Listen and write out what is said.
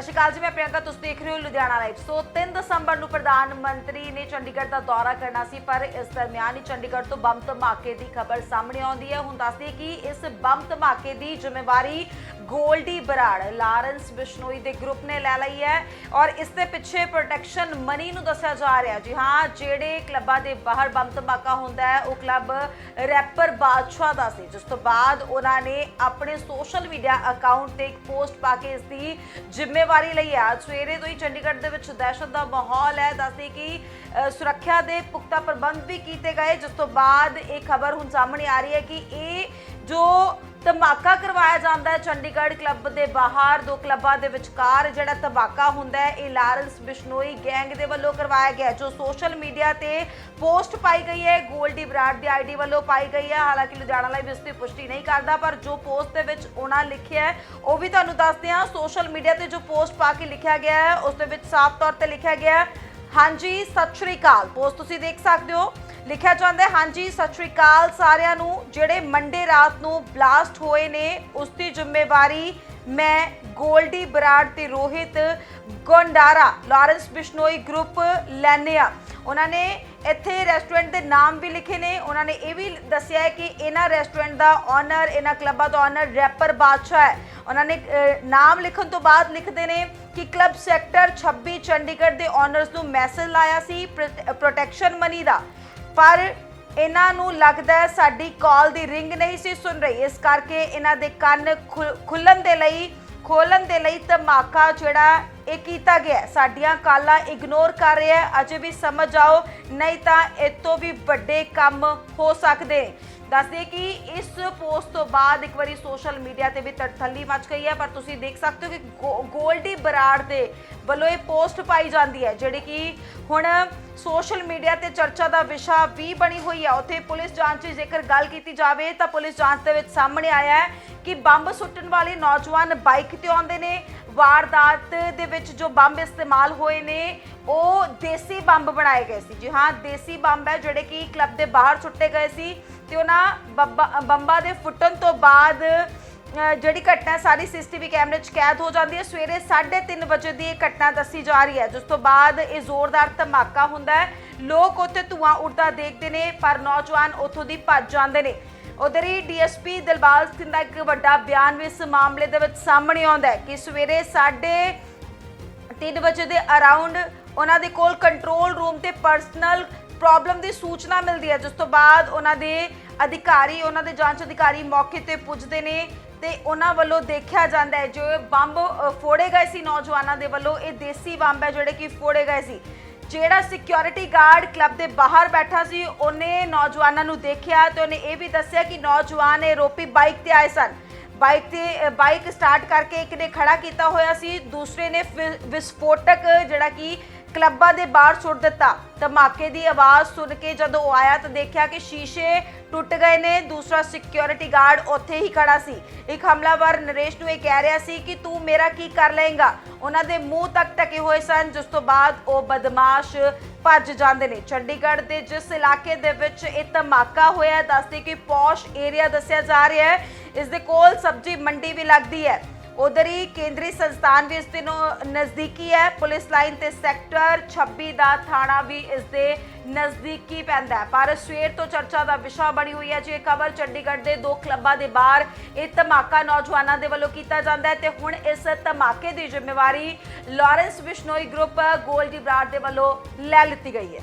ਸਤਿ ਸ਼੍ਰੀ ਅਕਾਲ ਜੀ, ਮੈਂ ਪ੍ਰਿਯੰਕਾ, ਤੁਸੀਂ ਦੇਖ ਰਹੇ ਹੋ ਲੁਧਿਆਣਾ ਲਾਈਵ। ਸੋ 3 ਦਸੰਬਰ ਨੂੰ ਪ੍ਰਧਾਨ ਮੰਤਰੀ ਨੇ ਚੰਡੀਗੜ੍ਹ ਦਾ ਦੌਰਾ ਕਰਨਾ ਸੀ, ਪਰ ਇਸ ਦਰਮਿਆਨ ਹੀ ਚੰਡੀਗੜ੍ਹ ਤੋਂ ਬੰਬ ਧਮਾਕੇ ਦੀ ਖਬਰ ਸਾਹਮਣੇ ਆਉਂਦੀ ਹੈ। ਹੁਣ ਦੱਸਦੇ ਕਿ ਇਸ ਬੰਬ ਧਮਾਕੇ ਦੀ ਜ਼ਿੰਮੇਵਾਰੀ ਗੋਲਡੀ ਬਰਾੜ, ਲਾਰੈਂਸ ਬਿਸ਼ਨੋਈ ਦੇ ਗਰੁੱਪ ਨੇ ਲੈ ਲਈ ਹੈ ਔਰ ਇਸ ਦੇ ਪਿੱਛੇ ਪ੍ਰੋਟੈਕਸ਼ਨ ਮਨੀ ਨੂੰ ਦੱਸਿਆ ਜਾ ਰਿਹਾ ਜੀ ਹਾਂ, ਜਿਹੜੇ ਕਲੱਬਾਂ ਦੇ ਬਾਹਰ ਬੰਬ ਧਮਾਕਾ ਹੁੰਦਾ ਹੈ, ਉਹ ਕਲੱਬ ਰੈਪਰ ਬਾਦਸ਼ਾਹ ਦਾ ਸੀ, ਜਿਸ ਤੋਂ ਬਾਅਦ ਉਹਨਾਂ ਨੇ ਆਪਣੇ ਸੋਸ਼ਲ ਮੀਡੀਆ ਅਕਾਊਂਟ ਤੇ ਇੱਕ ਪੋਸਟ ਪਾ ਕੇ ਇਸ ਦੀ ਜ਼ਿੰਮੇਵਾਰੀ ਲਈ ਹੈ ਅੱਜ ਸਵੇਰੇ ਤੋਂ ਹੀ ਚੰਡੀਗੜ੍ਹ ਦੇ ਵਿੱਚ ਦਹਿਸ਼ਤ ਦਾ ਮਾਹੌਲ ਹੈ। ਦੱਸਦੇ ਕਿ ਸੁਰੱਖਿਆ ਦੇ ਪੁਖਤਾ ਪ੍ਰਬੰਧ ਵੀ ਕੀਤੇ ਗਏ, ਜਿਸ ਤੋਂ ਬਾਅਦ ਇਹ ਖਬਰ ਹੁਣ ਸਾਹਮਣੇ ਆ ਰਹੀ ਹੈ ਕਿ ਇਹ ਜੋ ਧਮਾਕਾ ਕਰਵਾਇਆ ਜਾਂਦਾ ਹੈ। ਚੰਡੀਗੜ੍ਹ ਕਲੱਬ ਦੇ ਬਾਹਰ ਦੋ ਕਲੱਬਾਂ ਦੇ ਵਿਚਕਾਰ ਜਿਹੜਾ ਧਮਾਕਾ ਹੁੰਦਾ ਹੈ, ਇਹ ਲਾਰੈਂਸ ਬਿਸ਼ਨੋਈ ਗੈਂਗ ਦੇ ਵੱਲੋਂ ਕਰਵਾਇਆ ਗਿਆ ਜੋ ਸੋਸ਼ਲ ਮੀਡੀਆ ਤੇ ਪੋਸਟ ਪਾਈ ਗਈ ਹੈ। ਗੋਲਡੀ ਬਰਾਡ ਦੀ ਆਈਡੀ ਵੱਲੋਂ ਪਾਈ ਗਈ ਹੈ। ਹਾਲਾਂਕਿ ਲੁਧਿਆਣਾ ਲਾਈਵ ਇਸ ਦੀ ਪੁਸ਼ਟੀ ਨਹੀਂ ਕਰਦਾ, ਪਰ ਜੋ ਪੋਸਟ ਦੇ ਵਿੱਚ ਉਹਨਾਂ ਲਿਖਿਆ ਹੈ, ਉਹ ਵੀ ਤੁਹਾਨੂੰ ਦੱਸਦੇ ਹਾਂ। ਸੋਸ਼ਲ ਮੀਡੀਆ ਤੇ ਜੋ ਪੋਸਟ ਪਾ ਕੇ ਲਿਖਿਆ ਗਿਆ ਹੈ, ਉਸ ਦੇ ਵਿੱਚ ਸਾਫ਼ ਤੌਰ ਤੇ ਲਿਖਿਆ ਗਿਆ ਹੈ। ਹਾਂਜੀ, ਸਤਿ ਸ਼੍ਰੀ ਅਕਾਲ। ਪੋਸਟ ਤੁਸੀਂ ਦੇਖ ਸਕਦੇ ਹੋ। ਲਿਖਿਆ ਜਾਂਦਾ ਹੈ। ਹਾਂਜੀ, ਸਤਿ ਸ਼੍ਰੀ ਅਕਾਲ ਸਾਰਿਆਂ ਨੂੰ। ਜਿਹੜੇ ਮੰਡੇ ਰਾਤ ਨੂੰ ਬਲਾਸਟ ਹੋਏ ਨੇ, ਉਸ ਦੀ ਜ਼ਿੰਮੇਵਾਰੀ ਮੈਂ ਗੋਲਡੀ ਬਰਾੜ ਤੇ ਰੋਹਿਤ ਗੋਂਡਾਰਾ, ਲਾਰੈਂਸ ਬਿਸ਼ਨੋਈ ਗਰੁੱਪ ਲੈਨੇ ਆ ਉਹਨਾਂ ਨੇ ਇੱਥੇ ਰੈਸਟੋਰੈਂਟ ਦੇ ਨਾਮ ਵੀ ਲਿਖੇ ਨੇ। ਉਹਨਾਂ ਨੇ ਇਹ ਵੀ ਦੱਸਿਆ ਹੈ ਕਿ ਇਹਨਾਂ ਰੈਸਟੋਰੈਂਟ ਦਾ ਓਨਰ ਇਹਨਾਂ ਕਲੱਬਾਂ ਦਾ ਓਨਰ ਰੈਪਰ ਬਾਦਸ਼ਾਹ ਹੈ। ਉਹਨਾਂ ਨੇ ਨਾਮ ਲਿਖਣ ਤੋਂ ਬਾਅਦ ਲਿਖਦੇ ਨੇ ਕਿ ਕਲੱਬ ਸੈਕਟਰ 26 ਚੰਡੀਗੜ੍ਹ ਦੇ ਓਨਰਸ ਨੂੰ ਮੈਸੇਜ ਲਾਇਆ ਸੀ ਪ੍ਰੋਟੈਕਸ਼ਨ ਮਨੀ ਦਾ। ਪਰ ਇਹਨਾਂ ਨੂੰ ਲੱਗਦਾ ਹੈ ਸਾਡੀ ਕਾਲ ਦੀ ਰਿੰਗ ਨਹੀਂ ਸੀ ਸੁਣ ਰਹੀ। ਇਸ ਕਰਕੇ ਇਹਨਾਂ ਦੇ ਕੰਨ ਖੁ- ਖੁੱਲਣ ਦੇ ਲਈ, ਖੋਲਣ ਦੇ ਲਈ ਧਮਾਕਾ ਜਿਹੜਾ ਇਹ ਕੀਤਾ ਗਿਆ ਸਾਡੀਆਂ ਕਾਲਾਂ ਇਗਨੋਰ ਕਰ ਰਿਹਾ ਹੈ। ਅਜੇ ਵੀ ਸਮਝ ਆਓ, ਨਹੀਂ ਤਾਂ ਇਹ ਤੋਂ ਵੀ ਵੱਡੇ ਕੰਮ ਹੋ ਸਕਦੇ ਨੇ। ਦੱਸਦੇ ਕਿ ਇਸ ਪੋਸਟ ਤੋਂ ਬਾਅਦ ਇੱਕ ਵਾਰੀ ਸੋਸ਼ਲ ਮੀਡੀਆ ਤੇ ਵੀ ਤੜਥੱਲੀ ਮਚ ਗਈ ਹੈ, ਪਰ ਤੁਸੀਂ ਦੇਖ ਸਕਦੇ ਹੋ ਕਿ ਗੋ- ਗੋਲਡੀ ਬਰਾੜ ਦੇ ਵੱਲੋਂ ਇਹ ਪੋਸਟ ਪਾਈ ਜਾਂਦੀ ਹੈ, ਜਿਹੜੀ ਕਿ ਹੁਣ ਸੋਸ਼ਲ ਮੀਡੀਆ ਤੇ ਚਰਚਾ ਦਾ ਵਿਸ਼ਾ ਵੀ ਬਣੀ ਹੋਈ ਹੈ ਉੱਥੇ ਪੁਲਿਸ ਜਾਂਚ ਦੀ ਜੇਕਰ ਗੱਲ ਕੀਤੀ ਜਾਵੇ ਤਾਂ ਪੁਲਿਸ ਜਾਂਚ ਦੇ ਵਿੱਚ ਸਾਹਮਣੇ ਆਇਆ ਹੈ ਕਿ ਬੰਬ ਸੁੱਟਣ ਵਾਲੇ ਨੌਜਵਾਨ ਬਾਈਕ ਤੇ ਆਉਂਦੇ ਨੇ। ਵਾਰਦਾਤ ਦੇ ਵਿੱਚ ਜੋ ਬੰਬ ਇਸਤੇਮਾਲ ਹੋਏ ਨੇ, ਉਹ ਦੇਸੀ ਬੰਬ ਬਣਾਏ ਗਏ ਸੀ। ਜੀ ਹਾਂ, ਦੇਸੀ ਬੰਬ ਹੈ ਜਿਹੜੇ ਕਿ ਕਲੱਬ ਦੇ ਬਾਹਰ ਸੁੱਟੇ ਗਏ ਸੀ ਤੇ ਉਹਨਾਂ ਬੰਬਾਂ ਬੰਬਾਂ ਦੇ ਫੁੱਟਣ ਤੋਂ ਬਾਅਦ ਅ, ਜਿਹੜੀ ਘਟਨਾ ਹੈ ਸਾਰੀ ਸੀਸੀਟੀਵੀ ਕੈਮਰੇ 'ਚ ਕੈਦ ਹੋ ਜਾਂਦੀ ਹੈ। ਸਵੇਰੇ 3:30 ਵਜੇ ਦੀ ਇਹ ਘਟਨਾ ਦੱਸੀ ਜਾ ਰਹੀ ਹੈ। ਜਿਸ ਤੋਂ ਬਾਅਦ ਇਹ ਜ਼ੋਰਦਾਰ ਧਮਾਕਾ ਹੁੰਦਾ ਹੈ। ਲੋਕ ਉੱਥੇ ਧੂਆਂ ਉੱਡਦਾ ਦੇਖਦੇ ਨੇ ਪਰ ਨੌਜਵਾਨ ਉੱਥੋਂ ਦੀ ਭੱਜ ਜਾਂਦੇ ਨੇ। ਉਧਰ ਹੀ D S P Dilbag Singh ਦਾ ਇੱਕ ਵੱਡਾ ਬਿਆਨ ਵੀ ਇਸ ਮਾਮਲੇ ਦੇ ਵਿੱਚ ਸਾਹਮਣੇ ਆਉਂਦਾ ਹੈ ਕਿ ਸਵੇਰੇ ਸਾਢੇ 3 ਵਜੇ ਦੇ ਅਰਾਊਂਡ ਉਹਨਾਂ ਦੇ ਕੋਲ ਕੰਟਰੋਲ ਰੂਮ ਤੇ ਪਰਸਨਲ ਪ੍ਰੋਬਲਮ ਦੀ ਸੂਚਨਾ ਮਿਲਦੀ ਹੈ। ਜਿਸ ਤੋਂ ਬਾਅਦ ਉਹਨਾਂ ਦੇ ਅਧਿਕਾਰੀ ਉਹਨਾਂ ਦੇ ਜਾਂਚ ਅਧਿਕਾਰੀ ਮੌਕੇ ਤੇ ਪੁੱਜਦੇ ਨੇ। ਤੇ ਉਹਨਾਂ ਵੱਲੋਂ ਦੇਖਿਆ ਜਾਂਦਾ ਹੈ, ਜੋ ਬੰਬ ਫੋੜੇ ਗਏ ਸੀ ਨੌਜਵਾਨਾਂ ਦੇ ਵੱਲੋਂ, ਇਹ ਦੇਸੀ ਬੰਬ ਹੈ ਜਿਹੜੇ ਕਿ ਫੋੜੇ ਗਏ ਸੀ। ਜਿਹੜਾ ਸਿਕਿਉਰਿਟੀ ਗਾਰਡ ਕਲੱਬ ਦੇ ਬਾਹਰ ਬੈਠਾ ਸੀ, ਉਹਨੇ ਨੌਜਵਾਨਾਂ ਨੂੰ ਦੇਖਿਆ ਤੇ ਉਹਨੇ ਇਹ ਵੀ ਦੱਸਿਆ ਕਿ ਨੌਜਵਾਨ ਇਹ ਰੋਪੀ ਬਾਈਕ ਤੇ ਆਏ ਸਨ। ਬਾਈਕ ਤੇ ਬਾਈਕ ਸਟਾਰਟ ਕਰਕੇ ਇੱਕ ਨੇ ਖੜਾ ਕੀਤਾ ਹੋਇਆ ਸੀ, ਦੂਸਰੇ ਨੇ ਫਿ- ਵਿਸਫੋਟਕ ਜਿਹੜਾ ਕਿ ਕਲੱਬਾਂ ਦੇ ਬਾਹਰ ਸੁੱਟ ਦਿੱਤਾ। ਧਮਾਕੇ ਦੀ ਆਵਾਜ਼ ਸੁਣ ਕੇ ਜਦੋਂ ਉਹ ਆਇਆ ਤਾਂ ਦੇਖਿਆ ਕਿ ਸ਼ੀਸ਼ੇ ਟੁੱਟ ਗਏ ਨੇ। ਦੂਸਰਾ ਸਿਕਿਉਰਿਟੀ ਗਾਰਡ ਉੱਥੇ ਹੀ ਖੜਾ ਸੀ। ਇੱਕ ਹਮਲਾਵਰ ਨਰੇਸ਼ ਨੂੰ ਇਹ ਕਹਿ ਰਿਹਾ ਸੀ ਕਿ ਤੂੰ ਮੇਰਾ ਕੀ ਕਰ ਲਏਗਾ? ਉਹਨਾਂ ਦੇ ਮੂੰਹ ਤੱਕ ਟਕੇ ਹੋਏ ਸਨ ਜਿਸ ਤੋਂ ਬਾਅਦ ਉਹ ਬਦਮਾਸ਼ ਭੱਜ ਜਾਂਦੇ ਨੇ। ਚੰਡੀਗੜ੍ਹ ਦੇ ਜਿਸ ਇਲਾਕੇ ਦੇ ਵਿੱਚ ਇਹ ਧਮਾਕਾ ਹੋਇਆ ਹੈ, ਦੱਸਦੇ ਕਿ ਪੌਸ਼ ਏਰੀਆ ਦੱਸਿਆ ਜਾ ਰਿਹਾ ਹੈ। ਇਸ ਦੇ ਕੋਲ ਸਬਜ਼ੀ ਮੰਡੀ ਵੀ ਲੱਗਦੀ ਹੈ। ਉਧਰ ਹੀ ਕੇਂਦਰੀ ਸੰਸਥਾਨ ਵੀ ਇਸ ਦੇ ਨੂੰ ਨਜ਼ਦੀਕੀ ਹੈ। ਪੁਲਿਸ ਲਾਈਨ ਤੇ ਸੈਕਟਰ 26 ਦਾ ਥਾਣਾ ਵੀ ਇਸ ਦੇ ਨਜ਼ਦੀਕੀ ਪੈਂਦਾ ਹੈ। ਪਰ ਸਵੇਰ ਤੋਂ ਚਰਚਾ ਦਾ ਵਿਸ਼ਾ ਬਣੀ ਹੋਈ ਹੈ ਜੇ ਖਬਰ ਚੰਡੀਗੜ੍ਹ ਦੇ ਦੋ ਕਲੱਬਾਂ ਦੇ ਬਾਹਰ ਇਹ ਧਮਾਕਾ ਨੌਜਵਾਨਾਂ ਦੇ ਵੱਲੋਂ ਕੀਤਾ ਜਾਂਦਾ ਹੈ ਤੇ ਹੁਣ ਇਸ ਧਮਾਕੇ ਦੀ ਜ਼ਿੰਮੇਵਾਰੀ ਲਾਰੈਂਸ ਬਿਸ਼ਨੋਈ ਗਰੁੱਪ ਗੋਲਡੀ ਬਰਾੜ ਦੇ ਵੱਲੋਂ ਲੈ ਲਿੱਤੀ ਗਈ ਹੈ।